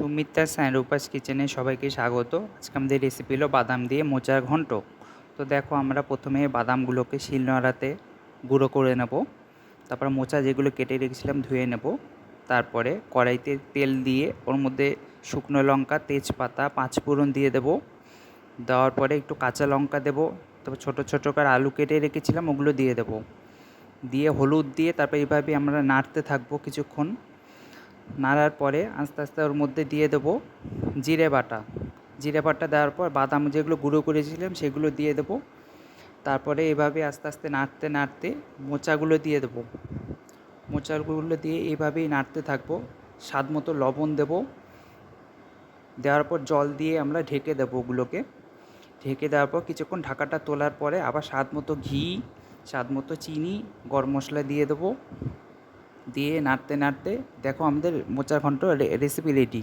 Sumitra sand উপাস কিচেনে সবাইকে স্বাগত। আজকে আমাদের রেসিপি হলো বাদাম দিয়ে মোচার ঘন্ট। তো দেখো আমরা প্রথমে বাদামগুলোকে শিলনোড়াতে গুঁড়ো করে নেব। তারপর মোচা যেগুলো কেটে রেখেছিলাম ধুয়ে নেব। তারপরে কড়াইতে তেল দিয়ে ওর মধ্যে শুকনো লঙ্কা, তেজপাতা, পাঁচফোড়ন দিয়ে দেব। দেওয়ার পরে একটু কাঁচা লঙ্কা দেবো। তারপর ছোটো ছোটো করে আলু কেটে রেখেছিলাম, ওগুলো দিয়ে দেবো। দিয়ে হলুদ দিয়ে তারপর এইভাবে আমরা নাড়তে থাকব কিছুক্ষণ। নাড়ার পরে আস্তে আস্তে ওর মধ্যে দিয়ে দেবো জিরে বাটা। জিরে বাটা দেওয়ার পর বাদাম যেগুলো গুঁড়ো করেছিলাম সেগুলো দিয়ে দেবো। তারপরে এভাবে আস্তে আস্তে নাড়তে নাড়তে মোচাগুলো দিয়ে দেবো। মোচাগুলো দিয়ে এইভাবেই নাড়তে থাকব। স্বাদ মতো লবণ দেবো। দেওয়ার পর জল দিয়ে আমরা ঢেকে দেবো ওগুলোকে। ঢেকে দেওয়ার পর কিছুক্ষণ ঢাকাটা তোলার পরে আবার স্বাদ মতো ঘি, স্বাদ মতো চিনি, গরম মশলা দিয়ে দেবো। দিয়ে নাড়তে নাড়তে দেখো আমাদের মোচার ঘন্ট রেসিপি রেডি